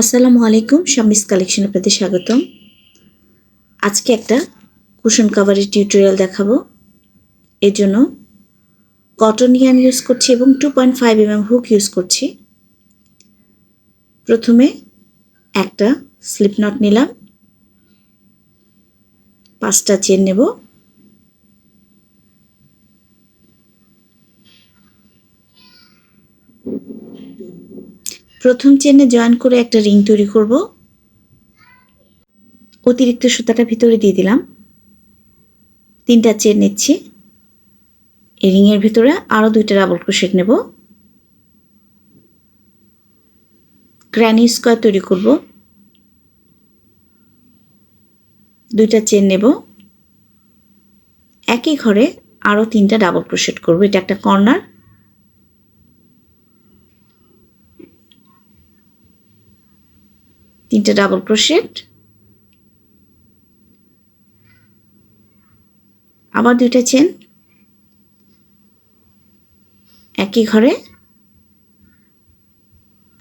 আসসালামু আলাইকুম শামিস কালেকশন আপনাদের স্বাগতম। আজকে একটা কুশন কাভারের টিউটোরিয়াল দেখাবো। এর জন্য কটন ইয়ান ইউজ করছি এবং two point five M hook use করছি। প্রথমে একটা স্লিপ নট নিলাম। পাঁচটা চেন নেব। প্রথম চেনে জয়েন করে একটা রিং তৈরি করব। অতিরিক্ত সুতাটা ভিতরে দিয়ে দিলাম। তিনটা চেন নিচ্ছি। এই রিংয়ের ভিতরে আরও দুইটা ডাবল ক্রোশেট নেব। গ্র্যানি স্কোয়ার তৈরি করব। দুইটা চেন নেব। একই ঘরে আরও তিনটা ডাবল ক্রোশেট করব। এটা একটা কর্নার। তিনটা ডাবল ক্রোশেট আবার দুইটা চেন একই ঘরে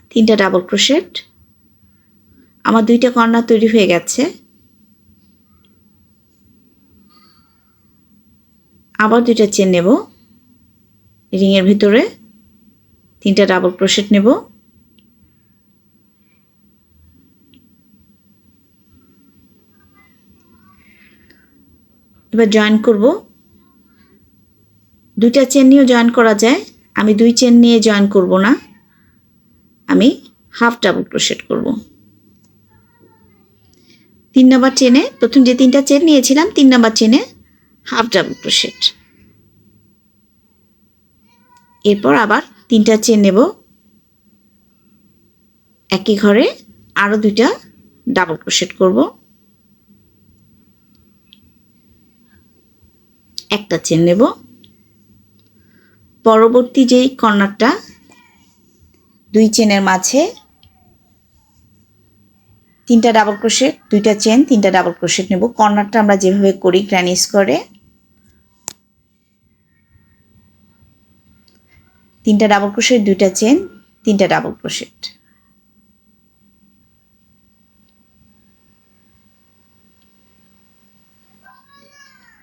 তিনটা ডাবল ক্রোশেট আমার দুইটা কর্নার তৈরি হয়ে গেছে। আবার দুইটা চেন নেব। রিংয়ের ভিতরে তিনটা ডাবল ক্রোশেট নেব। এবার জয়েন করব। দুইটা চেন নিয়েও জয়েন করা যায়। আমি দুই চেন নিয়ে জয়েন করব না। আমি হাফ ডাবল ক্রোশেট করব। তিন নাম্বার চেনে প্রথম যে তিনটা চেন নিয়েছিলাম, তিন নাম্বার চেনে হাফ ডাবল ক্রোশেট এরপর আবার তিনটা চেন নেব। একই ঘরে আরও দুইটা ডাবল ক্রোশেট করব। একটা চেন নেব। পরবর্তী যেই কর্নারটা, দুই চেনের মাঝে তিনটা ডাবল ক্রোশেট, দুইটা চেন, তিনটা ডাবল ক্রোশেট নেব। কর্নারটা আমরা যেভাবে করি গ্র্যানিস করে, তিনটা ডাবল ক্রোশেট, দুইটা চেন, তিনটা ডাবল ক্রোশেট।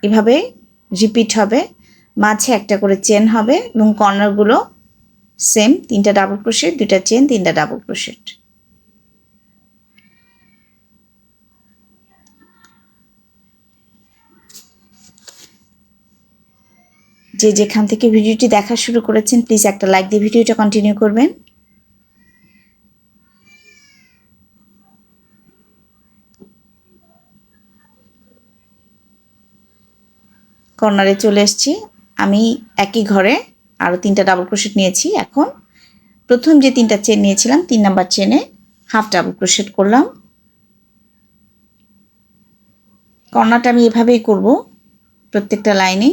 এভাবে রিপিট হবে, মাঝে একটা করে চেন হবে এবং কর্নারগুলো সেম, তিনটা ডাবল ক্রোশেট দুইটা চেন, তিনটা ডাবল ক্রোশেট যে যেখান থেকে ভিডিওটি দেখা শুরু করেছেন প্লিজ একটা লাইক দিয়ে ভিডিওটা কন্টিনিউ করবেন। কর্নারে চলে এসেছি। আমি একই ঘরে আরও তিনটা ডাবল ক্রোশেট নিয়েছি এখন। প্রথম যে তিনটা চেন নিয়েছিলাম, তিন নাম্বার চেনে হাফ ডাবল ক্রোশেট করলাম। কর্নারটা আমি এভাবেই করব প্রত্যেকটা লাইনে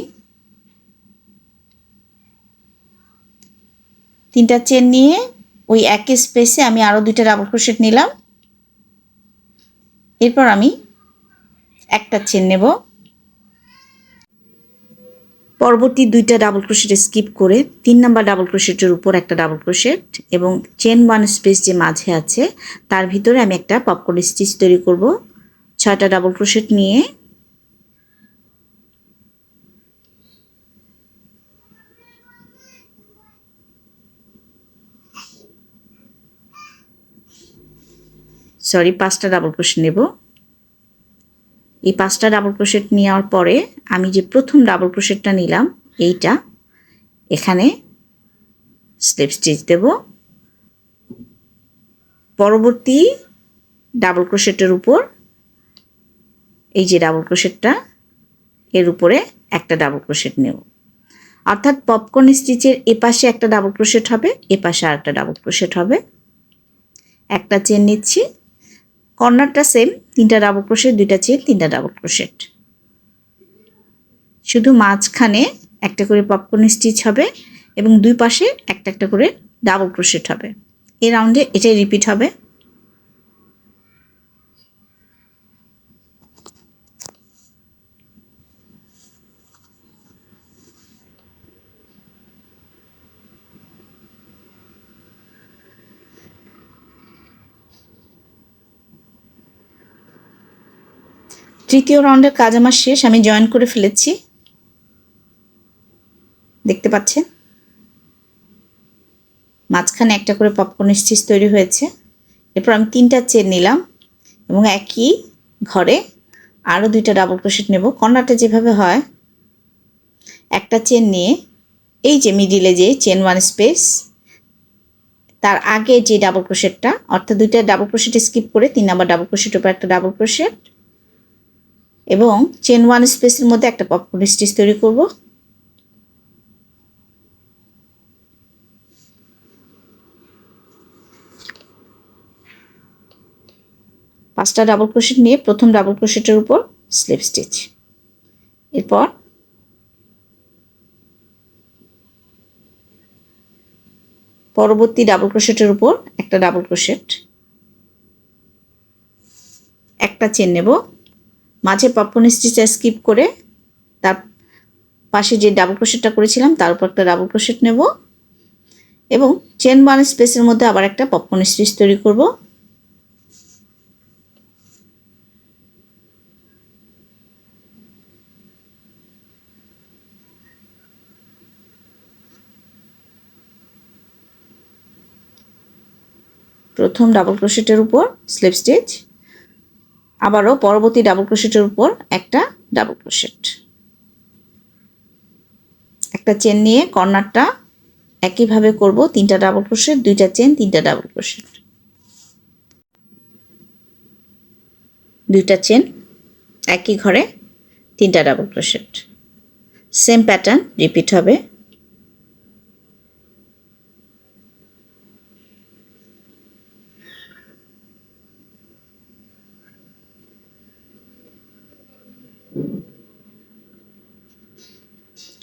তিনটা চেন নিয়ে ওই একই স্পেসে আমি আরও দুইটা ডাবল ক্রোশেট নিলাম। এরপর আমি একটা চেন নেব। পরবর্তী দুইটা ডাবল ক্রোশেট স্কিপ করে তিন নাম্বার ডাবল ক্রোশেটের উপর একটা ডাবল ক্রোশেট এবং চেন ওয়ান স্পেস যে মাঝে আছে, তার ভিতরে আমি একটা পপকর্ন স্টিচ তৈরি করব। ছয়টা ডাবল ক্রোশেট নিয়ে সরি পাঁচটা ডাবল ক্রোশেট নেব। এই পাঁচটা ডাবল ক্রোশেট নেওয়ার পরে আমি যে প্রথম ডাবল ক্রোশেটটা নিলাম, এইটা, এখানে স্লিপ স্টিচ দেব। পরবর্তী ডাবল ক্রোশেটের উপর, এই যে ডাবল ক্রোশেটটা এর উপরে একটা ডাবল ক্রোশেট নেব। অর্থাৎ পপকর্ন স্টিচের এপাশে একটা ডাবল ক্রোশেট হবে, এপাশে আর একটা ডাবল ক্রোশেট হবে। একটা চেন নিচ্ছি কর্নারটা সেম তিনটা ডাবল ক্রোশেট দুইটা চেন তিনটা ডাবল ক্রোশেট শুধু মাঝখানে একটা করে পপকর্ন স্টিচ হবে এবং দুই পাশে একটা একটা করে ডাবল ক্রোশেট হবে। এই রাউন্ডে এটাই রিপিট হবে। তৃতীয় রাউন্ডের কাজ আমার শেষ, আমি জয়েন করে ফেলেছি। দেখতে পাচ্ছেন? মাঝখানে একটা করে পপকর্ন স্টিচ তৈরি হয়েছে। এরপর আমি তিনটা চেন নিলাম এবং একই ঘরে আরও দুইটা ডাবল ক্রোশেট নেব। কর্নারটা যেভাবে হয়, একটা চেন নিয়ে এই যে মিডিলে যে চেন ওয়ান স্পেস তার আগে যে ডাবল ক্রোশেটটা অর্থাৎ দুইটা ডাবল ক্রোশেট স্কিপ করে তিন নাম্বার ডাবল ক্রোশেট উপর একটা ডাবল ক্রোশেট এবং চেন ওয়ান স্পেসের মধ্যে একটা পপকর্ন স্টিচ তৈরি করব। পাঁচটা ডাবল ক্রোশেট নিয়ে প্রথম ডাবল ক্রোশেটের উপর স্লিপ স্টিচ এরপর পরবর্তী ডাবল ক্রোশেটের উপর একটা ডাবল ক্রোশেট একটা চেন নেব। মাঝে পপকর্ন স্টিচটা স্কিপ করে তার পাশে যে ডাবল ক্রোশেটটা করেছিলাম, তার উপর একটা ডাবল ক্রোশেট নেব এবং চেন ওয়ান স্পেসের মধ্যে আবার একটা পপকর্ন স্টিচ তৈরি করব। প্রথম ডাবল ক্রোশেটের উপর স্লিপ স্টিচ আবারও পরবর্তী ডাবল ক্রোশেটের উপর একটা ডাবল ক্রোশেট একটা চেন নিয়ে কর্নারটা একইভাবে করব, তিনটা ডাবল ক্রোশেট দুইটা চেন তিনটা ডাবল ক্রোশেট দুইটা চেন একই ঘরে তিনটা double crochet same pattern repeat হবে।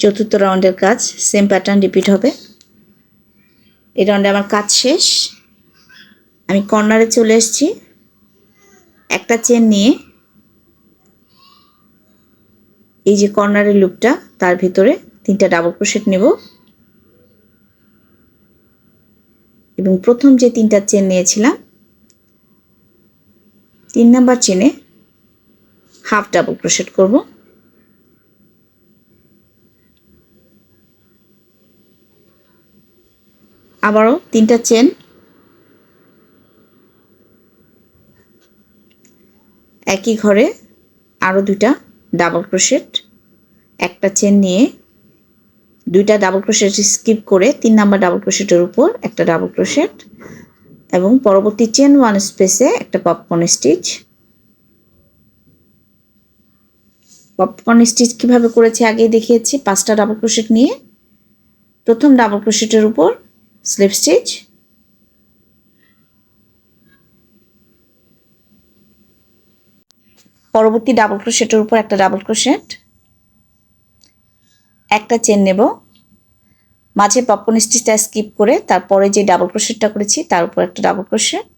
চতুর্থ রাউন্ডের কাজ সেম প্যাটার্ন রিপিট হবে। এই রাউন্ডে আমার কাজ শেষ। আমি কর্নারে চলে এসেছি। একটা চেন নিয়ে এই যে কর্নারের লুপটা তার ভিতরে তিনটা ডাবল ক্রোশেট নেব। এবং প্রথম যে তিনটা চেন নিয়েছিলাম, তিন নাম্বার চেনে হাফ ডাবল ক্রোশেট করব। আবারও তিনটা চেন। একই ঘরে আরও দুইটা ডাবল ক্রোশেট একটা চেন নিয়ে দুইটা ডাবল ক্রোশেট স্কিপ করে তিন নাম্বার ডাবল ক্রোশেটের উপর একটা ডাবল ক্রোশেট এবং পরবর্তী চেন ওয়ান স্পেসে একটা পপকর্ন স্টিচ পপকর্ন স্টিচ কীভাবে করেছি আগেই দেখিয়েছি, পাঁচটা ডাবল ক্রোশেট নিয়ে। প্রথম ডাবল ক্রোশেটের উপর স্লিপ স্টিচ পরবর্তী ডাবল ক্রোশেটের উপর একটা ডাবল ক্রোশেট একটা চেন নেব। মাঝে পপকর্ন স্টিচটা স্কিপ করে তারপরে যে ডাবল ক্রোশেটটা করেছি, তার উপর একটা ডাবল ক্রোশেট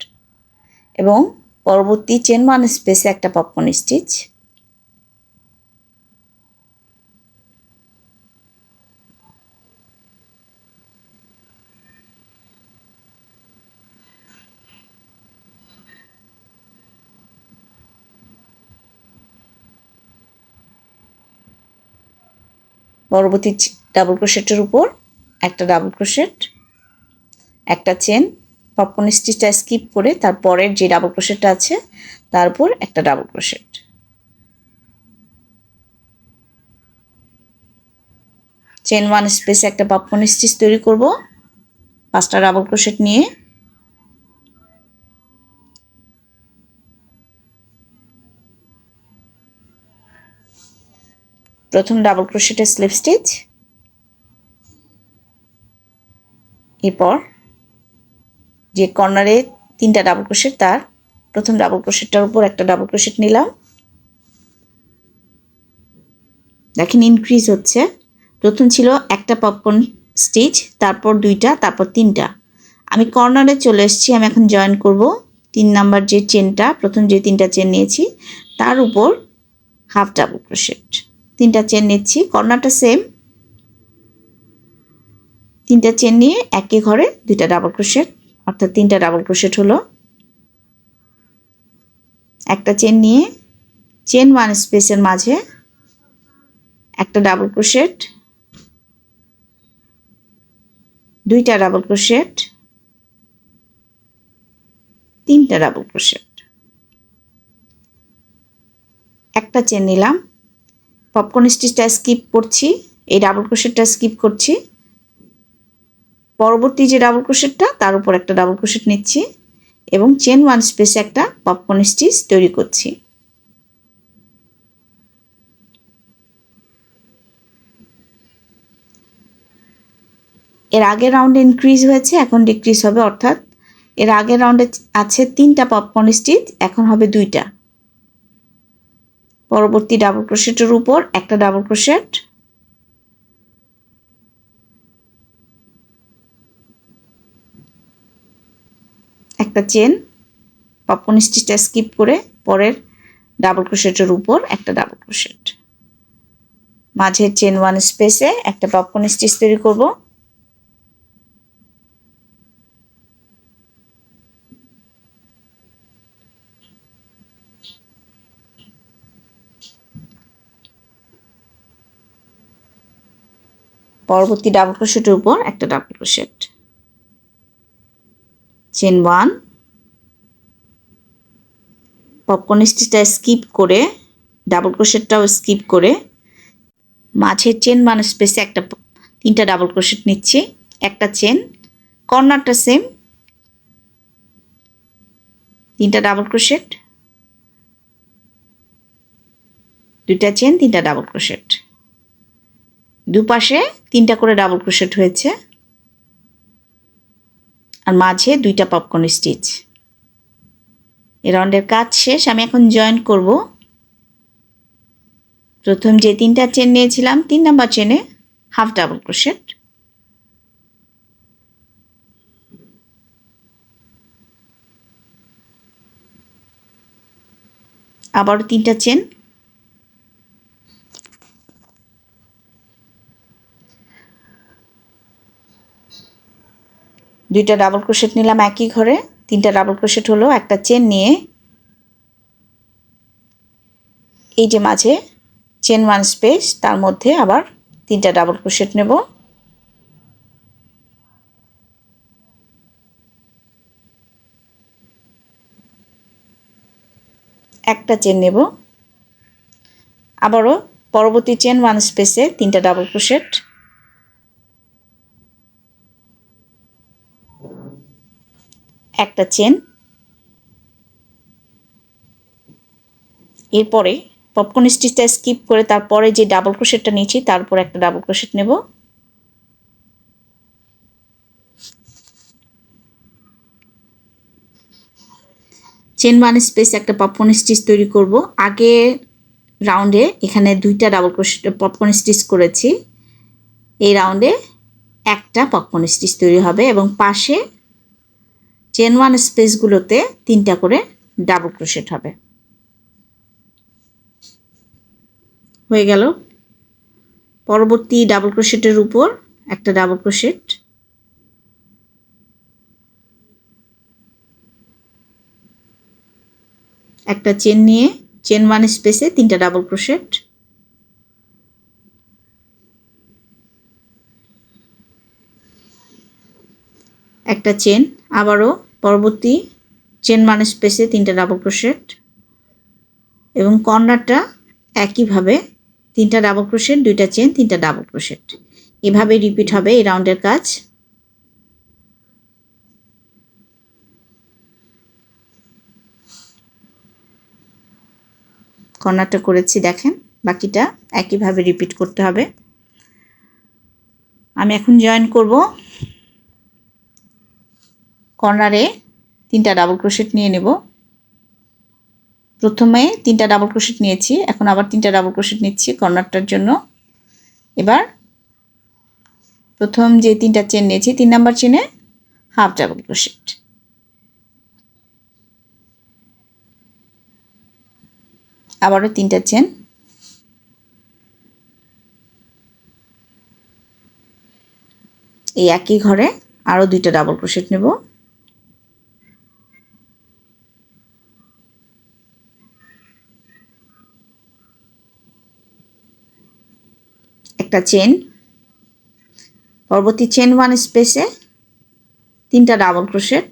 এবং পরবর্তী চেন ওয়ান স্পেসে একটা পপকর্ন স্টিচ পরবর্তী ডাবল ক্রোশেটের উপর একটা ডাবল ক্রোশেট একটা চেন পপকর্ন স্টিচটা স্কিপ করে তারপরের যে ডাবল ক্রোশেটটা আছে, তার উপর একটা ডাবল ক্রোশেট চেন ওয়ান স্পেসে একটা পপকর্ন স্টিচ তৈরি করব। পাঁচটা ডাবল ক্রোশেট নিয়ে প্রথম ডাবল ক্রোশেটের স্লিপ স্টিচ এরপর যে কর্নারে তিনটা ডাবল ক্রোশেট তার প্রথম ডাবল ক্রোশেটটার উপর একটা ডাবল ক্রোশেট নিলাম। দেখেন ইনক্রিজ হচ্ছে। প্রথম ছিল একটা পপকর্ন স্টিচ তারপর দুইটা, তারপর তিনটা। আমি কর্নারে চলে এসেছি, আমি এখন জয়েন করব তিন নাম্বার যে চেনটা প্রথম যে তিনটা চেন নিয়েছি, তার উপর হাফ ডাবল ক্রোশেট তিনটা চেন নিচ্ছি, কর্নারটা সেম তিনটা চেন নিয়ে একই ঘরে দুইটা ডাবল ক্রোশেট অর্থাৎ তিনটা ডাবল ক্রোশেট হলো। একটা চেন নিয়ে চেন ওয়ান স্পেসের মাঝে একটা ডাবল ক্রোশেট দুইটা ডাবল ক্রোশেট তিনটা ডাবল ক্রোশেট একটা চেন নিলাম পপকর্ন স্টিচটা স্কিপ করছি, এই ডাবল ক্রোশেটটা স্কিপ করছি। পরবর্তী যে ডাবল ক্রোশেটটা তার উপর একটা ডাবল ক্রোশেট নিচ্ছি এবং চেন ওয়ান স্পেসে একটা পপকর্ন স্টিচ তৈরি করছি। এর আগের রাউন্ডে ইনক্রিজ হয়েছে, এখন ডিক্রিজ হবে, অর্থাৎ এর আগের রাউন্ডে আছে তিনটা পপকর্ন স্টিচ এখন হবে দুইটা। পরবর্তী ডাবল ক্রোশেটের উপর একটা ডাবল ক্রোশেট একটা চেন পপকর্ন স্টিচটা স্কিপ করে পরের ডাবল ক্রোশেটের উপর একটা ডাবল ক্রোশেট মাঝের চেন ওয়ান স্পেসে একটা পপকর্ন স্টিচ তৈরি করব। পরবর্তী ডাবল ক্রোশেটের উপর একটা double crochet chain one popcorn স্টিচটা skip করে ডাবল ক্রোশেটটাও স্কিপ করে, মাঝের চেন মানে স্পেসে একটা তিনটা ডাবল ক্রোশেট নিচ্ছি, একটা চেন কর্নারটা সেম তিনটা ডাবল ক্রোশেট দুইটা চেন তিনটা ডাবল ক্রোশেট দুপাশে তিনটা করে ডাবল ক্রোশেট হয়েছে। আর মাঝে দুইটা পপকর্ন স্টিচ এই রাউন্ডের কাজ শেষ, আমি এখন জয়েন করব। প্রথম যে তিনটা চেন নিয়েছিলাম, তিন নাম্বার চেনে হাফ ডাবল ক্রোশেট আবারও তিনটা চেন দুইটা ডাবল ক্রোশেট নিলাম একই ঘরে। তিনটা ডাবল ক্রোশেট হলো একটা চেন নিয়ে। এই যে মাঝে চেন ওয়ান স্পেস তার মধ্যে আবার তিনটা ডাবল ক্রোশেট নেব। একটা চেন নেব। আবারও পরবর্তী চেন ওয়ান স্পেসে তিনটা ডাবল ক্রোশেট একটা চেন। এরপরে পপকর্ন স্টিচটা স্কিপ করে তারপরে যে ডাবল ক্রোশেটটা নিয়েছি তারপর একটা ডাবল ক্রোশেট নেব। চেন ওয়ান স্পেস একটা পপকর্ন স্টিচ তৈরি করব। আগে রাউন্ডে এখানে দুইটা ডাবল ক্রোশেট পপকর্ন স্টিচ করেছি। এই রাউন্ডে একটা পপকর্ন স্টিচ তৈরি হবে এবং পাশে চেন ওয়ান স্পেসগুলোতে তিনটা করে ডাবল ক্রোশেট হবে। হয়ে গেল। পরবর্তী ডাবল ক্রোশেটের উপর একটা ডাবল ক্রোশেট একটা চেন নিয়ে চেন ওয়ান স্পেসে তিনটা ডাবল ক্রোশেট একটা চেন আবারও পরবর্তী চেন মানে স্পেসে তিনটা ডাবল ক্রোশেট এবং কর্নারটা একইভাবে তিনটা ডাবল ক্রোশেট দুইটা চেন তিনটা ডাবল ক্রোশেট এভাবে রিপিট হবে এই রাউন্ডের কাজ। কর্নারটা করেছি, দেখেন, বাকিটা একইভাবে রিপিট করতে হবে। আমি এখন জয়েন করব। কর্নারে তিনটা ডাবল ক্রোশেট নিয়ে নেব। প্রথমে তিনটা ডাবল ক্রোশেট নিয়েছি, এখন আবার তিনটা ডাবল ক্রোশেট নিচ্ছি কর্নারটার জন্য। এবার প্রথম যে তিনটা চেন নিয়েছি, তিন নাম্বার চেনে হাফ ডাবল ক্রোশেট আবারও তিনটা চেন এই একই ঘরে আরও দুইটা ডাবল ক্রোশেট নেব। একটা চেন পরবর্তী চেন ওয়ান স্পেসে তিনটা ডাবল ক্রোশেট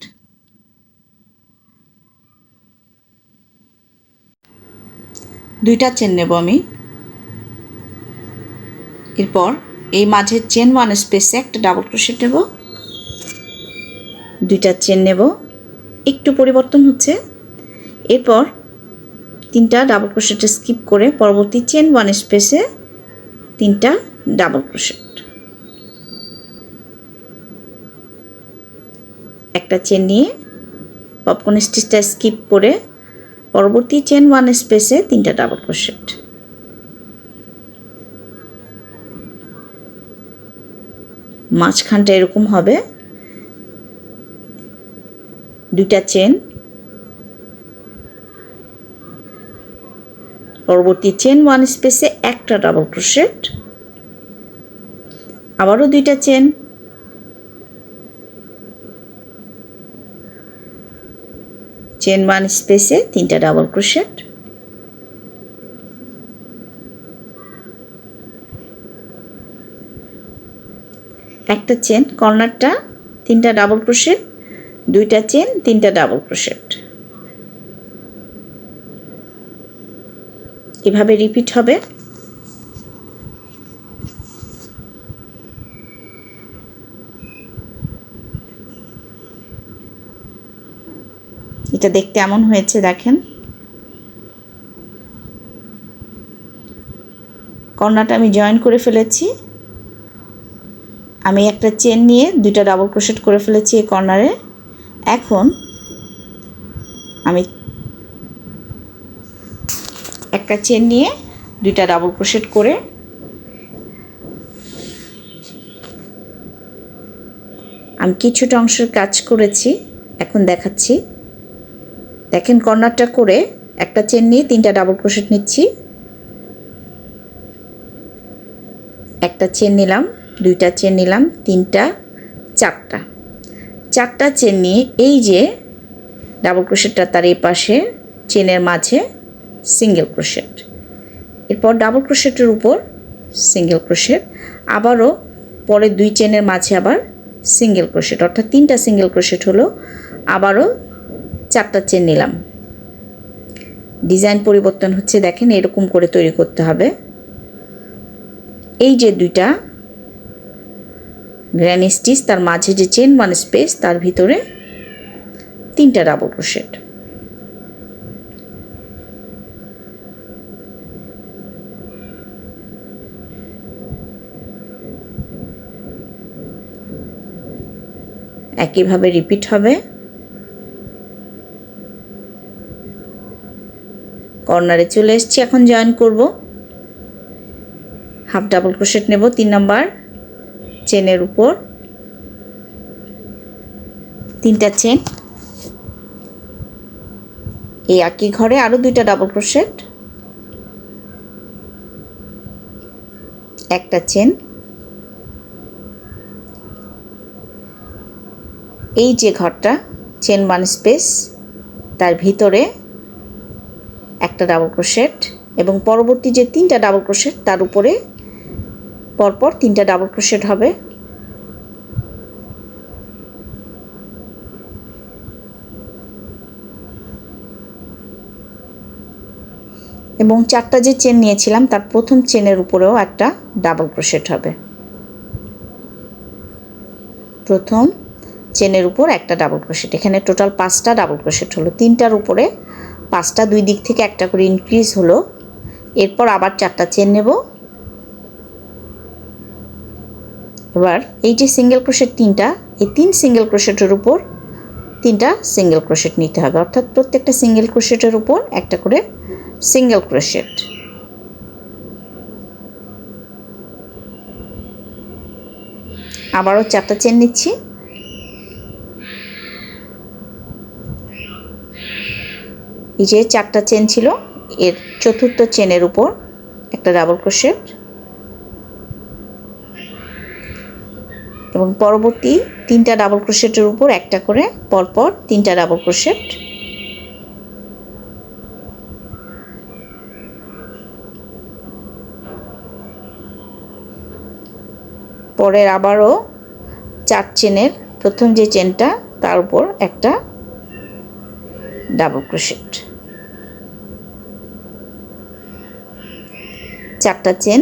দুইটা চেন নেব আমি। এরপর এই মাঝে চেন ওয়ান স্পেসে একটা ডাবল ক্রোশেট নেব। দুইটা চেন নেব। একটু পরিবর্তন হচ্ছে। এরপর তিনটা ডাবল ক্রোশেটে স্কিপ করে পরবর্তী চেন ওয়ান স্পেসে তিনটা ডাবল ক্রোশেট একটা চেন নিয়ে পপকর্ন স্টিচটা স্কিপ করে পরবর্তী চেন ওয়ান স্পেসে তিনটা ডাবল ক্রোশেট মাঝখানটা এরকম হবে। দুইটা চেন পরবর্তী চেন ওয়ান স্পেসে একটা ডাবল ক্রোশেট আবারও দুইটা চেন চেন ওয়ান স্পেসে তিনটা ডাবল ক্রোশেট একটা চেন কর্নারটা তিনটা ডাবল ক্রোশেট দুইটা চেন তিনটা ডাবল ক্রোশেট এভাবে রিপিট হবে। এটা দেখতে এমন হয়েছে, দেখেন। কর্নারটা আমি জয়েন করে ফেলেছি। আমি একটা চেন নিয়ে দুইটা ডাবল ক্রোশেট করে ফেলেছি এই কর্নারে। এখন আমি একটা চেন নিয়ে দুইটা ডাবল ক্রোশেট করে আমি কিছুটা অংশের কাজ করেছি, এখন দেখাচ্ছি। দেখেন কর্নারটা করে একটা চেন নিয়ে তিনটা ডাবল ক্রোশেট নিচ্ছি। একটা চেন নিলাম, দুইটা চেন নিলাম, তিনটা, চারটা। চারটা চেন নিয়ে এই যে ডাবল ক্রোশেটটা তার এই পাশে চেনের মাঝে সিঙ্গেল ক্রোশেট এরপর ডাবল ক্রোশেটের উপর সিঙ্গেল ক্রোশেট আবারও পরে দুই চেনের মাঝে আবার সিঙ্গেল ক্রোশেট অর্থাৎ তিনটা সিঙ্গেল ক্রোশেট হলো, আবারও চারটা চেন নিলাম। ডিজাইন পরিবর্তন হচ্ছে, দেখেন এরকম করে তৈরি করতে হবে। এই যে দুইটা গ্র্যানি স্টিচ তার মাঝে যে চেন ওয়ান স্পেস তার ভিতরে তিনটা ডাবল ক্রোশেট একইভাবে রিপিট হবে। কর্নারে চলে এসেছি, এখন জয়েন করব। হাফ ডাবল ক্রোশেট নেব, তিন নাম্বার চেনের উপর। তিনটা চেন এই একই ঘরে আরও দুইটা ডাবল ক্রোশেট একটা চেন এই যে ঘরটা চেন ওয়ান স্পেস তার ভিতরে একটা ডাবল ক্রোশেট এবং পরবর্তী যে তিনটা ডাবল ক্রোশেট তার উপরে পরপর তিনটা ডাবল ক্রোশেট হবে। এবং চারটা যে চেন নিয়েছিলাম, তার প্রথম চেনের উপরেও একটা ডাবল ক্রোশেট হবে। প্রথম চেনের উপর একটা ডাবল ক্রোশেট এখানে টোটাল পাঁচটা ডাবল ক্রোশেট হলো। তিনটার উপরে পাঁচটা, দুই দিক থেকে একটা করে ইনক্রিজ হলো। এরপর আবার চারটা চেন নেব। এবার এই যে সিঙ্গেল ক্রোশেট তিনটা, এই তিন সিঙ্গেল ক্রোশেটের উপর তিনটা সিঙ্গেল ক্রোশেট নিতে হবে। অর্থাৎ প্রত্যেকটা সিঙ্গেল ক্রোশেটের উপর একটা করে সিঙ্গেল ক্রোশেট আবারও চারটা চেন নিচ্ছি। এই যে চারটা চেন ছিল, এর চতুর্থ চেনের উপর একটা ডাবল ক্রোশেট এবং পরবর্তী তিনটা ডাবল ক্রোশেটের উপর একটা করে পরপর তিনটা ডাবল ক্রোশেট পরের আবারও চার চেনের প্রথম যে চেনটা তার উপর একটা ডাবল ক্রোশেট চারটা চেন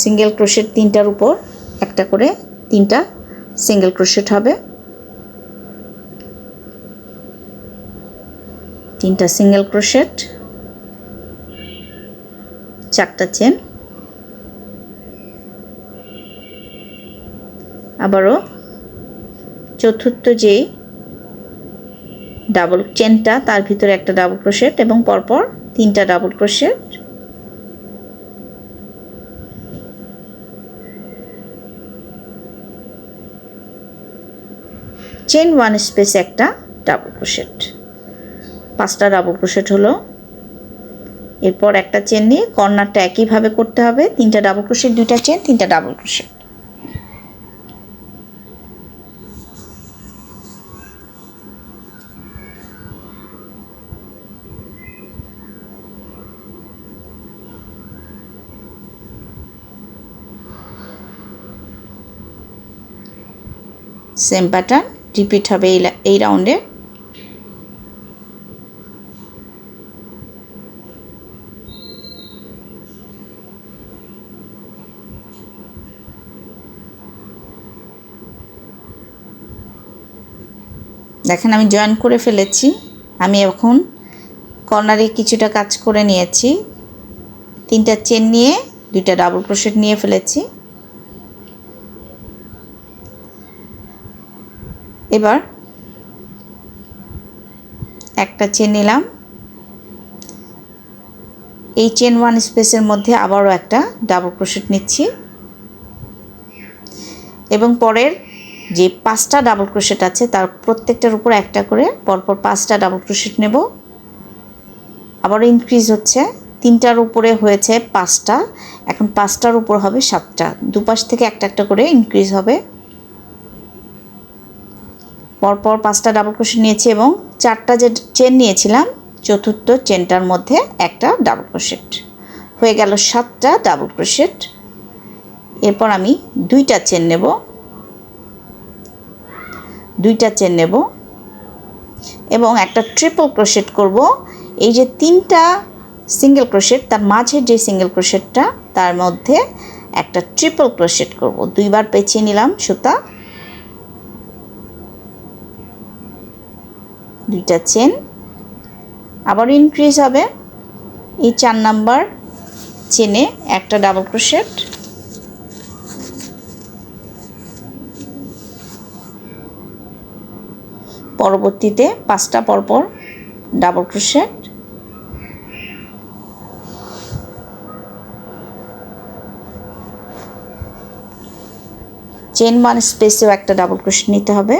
সিঙ্গেল ক্রোশেট তিনটার উপর একটা করে তিনটা সিঙ্গেল ক্রোশেট হবে। তিনটা সিঙ্গেল ক্রোশেট চারটা চেন আবারও চতুর্থ যে ডাবল চেনটা তার ভিতরে একটা ডাবল ক্রোশেট এবং পরপর তিনটা double crochet chain one space একটা ডাবল ক্রোশেট পাঁচটা ডাবল ক্রোশেট হলো। এরপর একটা চেন নিয়ে কর্নারটা একইভাবে করতে হবে। তিনটা ডাবল ক্রোশেট দুইটা চেন তিনটা double crochet same pattern repeat হবে এই এই রাউন্ডে দেখেন আমি জয়েন করে ফেলেছি। আমি এখন কর্নারে কিছুটা কাজ করে নিয়েছি। তিনটা চেন নিয়ে, দুইটা ডাবল ক্রোশেট নিয়ে ফেলেছি। এবার একটা চেন নিলাম। এই চেন ওয়ান স্পেসের মধ্যে আবারও একটা ডাবল ক্রোশেট নিচ্ছি। এবং পরের যে পাঁচটা ডাবল ক্রোশেট আছে, তার প্রত্যেকটার উপর একটা করে পরপর পাঁচটা ডাবল ক্রোশেট নেব। আবারও ইনক্রিজ হচ্ছে। তিনটার উপরে হয়েছে পাঁচটা। এখন পাঁচটার উপর হবে সাতটা। দুপাশ থেকে একটা একটা করে ইনক্রিজ হবে। পরপর পাঁচটা ডাবল ক্রোশেট নিয়েছি এবং চারটা যে চেন নিয়েছিলাম, চতুর্থ চেনটার মধ্যে একটা ডাবল ক্রোশেট হয়ে গেল সাতটা ডাবল ক্রোশেট এরপর আমি দুইটা চেন নেব। দুইটা চেন নেব এবং একটা ট্রিপল ক্রোশেট করব। এই যে তিনটা সিঙ্গেল ক্রোশেট তার মাঝের যে সিঙ্গেল ক্রোশেটটা তার মধ্যে একটা ট্রিপল ক্রোশেট করব। দুইবার পেঁচিয়ে নিলাম সুতা। দুইটা চেন আবার ইনক্রিজ হবে এই চার নাম্বার চেনে একটা ডাবল ক্রোশেট পরবর্তীতে পাঁচটা পরপর ডাবল ক্রোশেট চেন ওয়ান স্পেসেও একটা ডাবল ক্রোশেট নিতে হবে।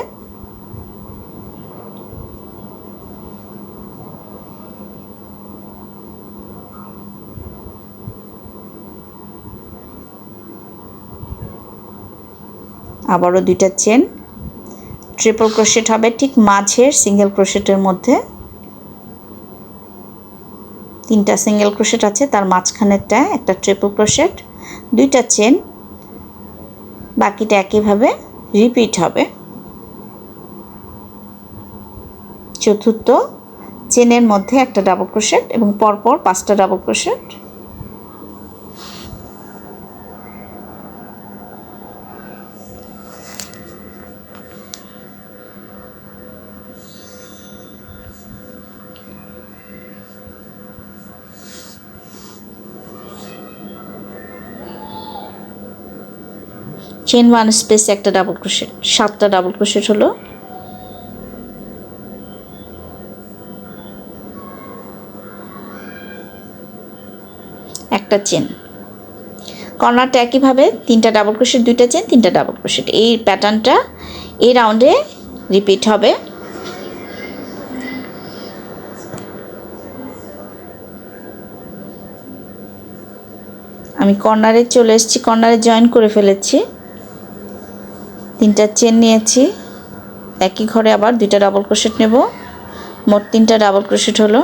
আবারও দুইটা চেন। ট্রিপল ক্রোশেট হবে ঠিক মাঝের সিঙ্গেল ক্রোশেটের মধ্যে। তিনটা সিঙ্গেল ক্রোশেট আছে, তার মাঝখানেরটা একটা ট্রিপল ক্রোশেট দুইটা চেন। বাকিটা একইভাবে রিপিট হবে। চতুর্থ চেনের মধ্যে একটা ডাবল ক্রোশেট এবং পরপর পাঁচটা double crochet chain one space একটা ডাবল ক্রোশেট সাতটা ডাবল ক্রোশেট হলো। একটা চেন কর্নারটা একইভাবে, তিনটা ডাবল ক্রোশেট দুইটা চেন তিনটা ডাবল ক্রোশেট এই প্যাটার্নটা এই রাউন্ডে রিপিট হবে। আমি কর্নারে চলে এসেছি, কর্নারে জয়েন করে ফেলেছি। তিনটা চেন নিয়েছি। একই ঘরে আবার দুইটা ডাবল ক্রোশেট নেব। মোট তিনটা ডাবল ক্রোশেট হলো।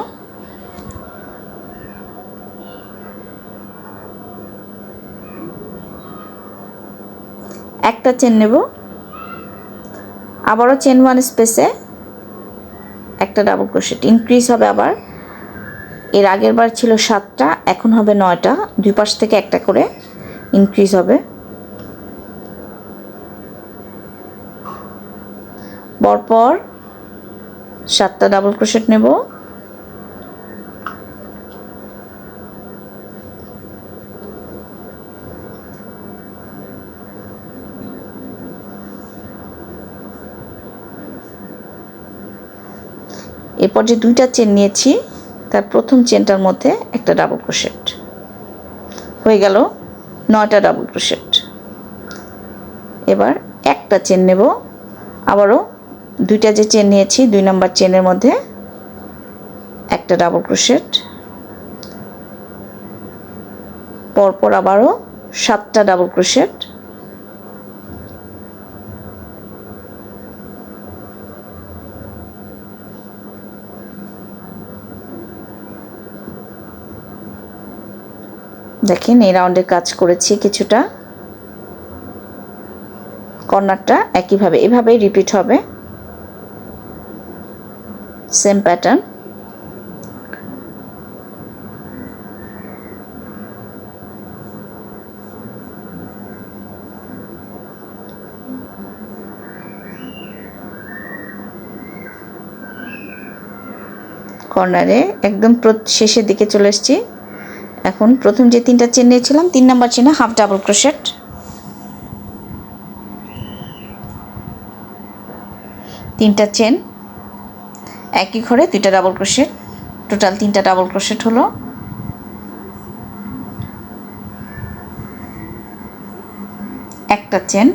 একটা চেন নেব। আবারও চেন ওয়ান স্পেসে একটা ডাবল ক্রোশেট ইনক্রিজ হবে আবার। এর আগের বার ছিল সাতটা, এখন হবে নয়টা। দুই পাশ থেকে একটা করে ইনক্রিজ হবে। পরপর সাতটা ডাবল ক্রোশেট নেব। এরপর যে দুইটা চেন নিয়েছি, তার প্রথম চেনটার মধ্যে একটা ডাবল ক্রোশেট হয়ে গেল নয়টা ডাবল ক্রোশেট এবার একটা চেন নেব, আবারও দুইটা যে চেন নিয়েছি, দুই নম্বর চেনের মধ্যে একটা ডাবল ক্রোশেট পরপর আবারও সাতটা ডাবল ক্রোশেট দেখেন এই রাউন্ডে কাজ করেছি কিছুটা। কর্নারটা একইভাবে, এভাবেই রিপিট হবে। সেম প্যাটার্ন কর্নারে একদম শেষের দিকে চলে এসেছি। এখন প্রথম যে তিনটা চেন নিয়েছিলাম, তিন নাম্বার চেনে হাফ ডাবল ক্রোশেট তিনটা চেন। একই ঘরে দুইটা ডাবল ক্রোশেট টোটাল তিনটা ডাবল ক্রোশেট হলো। একটা চেন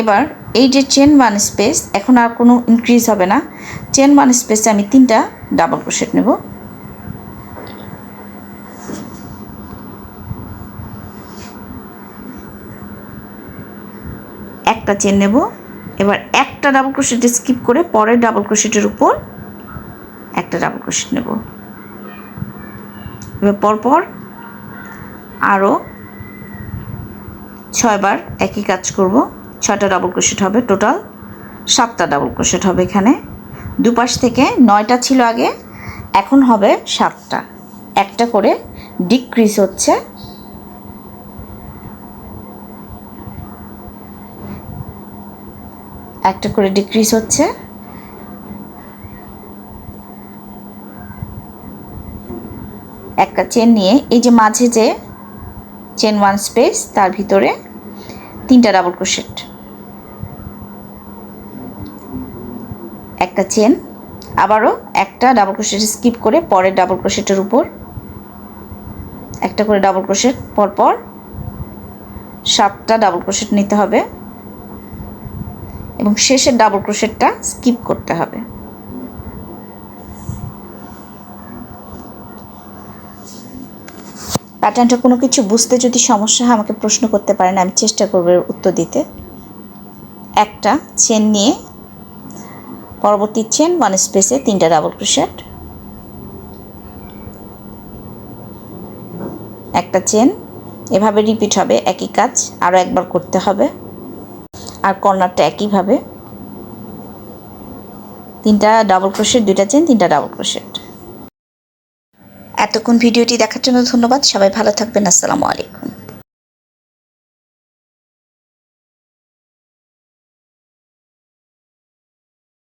এবার এই যে চেন ওয়ান স্পেস এখন আর কোনো ইনক্রিজ হবে না। চেন ওয়ান স্পেসে আমি তিনটা ডাবল ক্রোশেট নেব। একটা চেন নেব। এবার একটা ডাবল ক্রোশেট স্কিপ করে পরের ডাবল ক্রোশেটের উপর একটা ডাবল ক্রোশেট নেব। এবার পরপর আরও ছয়বার একই কাজ করব। ছয়টা ডাবল ক্রোশেট হবে টোটাল সাতটা ডাবল ক্রোশেট হবে এখানে। দুপাশ থেকে নয়টা ছিল আগে, এখন হবে সাতটা। একটা করে ডিক্রিজ হচ্ছে একটা করে ডিক্রিজ হচ্ছে। একটা চেন নিয়ে, এই যে মাঝে যে চেন ওয়ান স্পেস তার ভিতরে তিনটা ডাবল ক্রোশেট একটা চেন আবারও একটা ডাবল ক্রোশেট স্কিপ করে পরের ডাবল ক্রোশেটের উপর একটা করে ডাবল ক্রোশেট পরপর সাতটা ডাবল ক্রোশেট নিতে হবে। এবং শেষের ডাবল ক্রোশেটটা স্কিপ করতে হবে। প্যাটার্নটা কোনো কিছু বুঝতে যদি সমস্যা হয়, আমাকে প্রশ্ন করতে পারেন, আমি চেষ্টা করব উত্তর দিতে। একটা চেন নিয়ে পরবর্তী চেন ওয়ান স্পেসে তিনটা ডাবল ক্রোশেট একটা চেন এভাবে রিপিট হবে, একই কাজ আরও একবার করতে হবে। আর কর্নারটা একইভাবে। তিনটা ডাবল ক্রোশেট দুইটা চেন তিনটা ডাবল ক্রোশেট এতক্ষণ ভিডিওটি দেখার জন্য ধন্যবাদ। সবাই ভালো থাকবেন। আসসালামু আলাইকুম।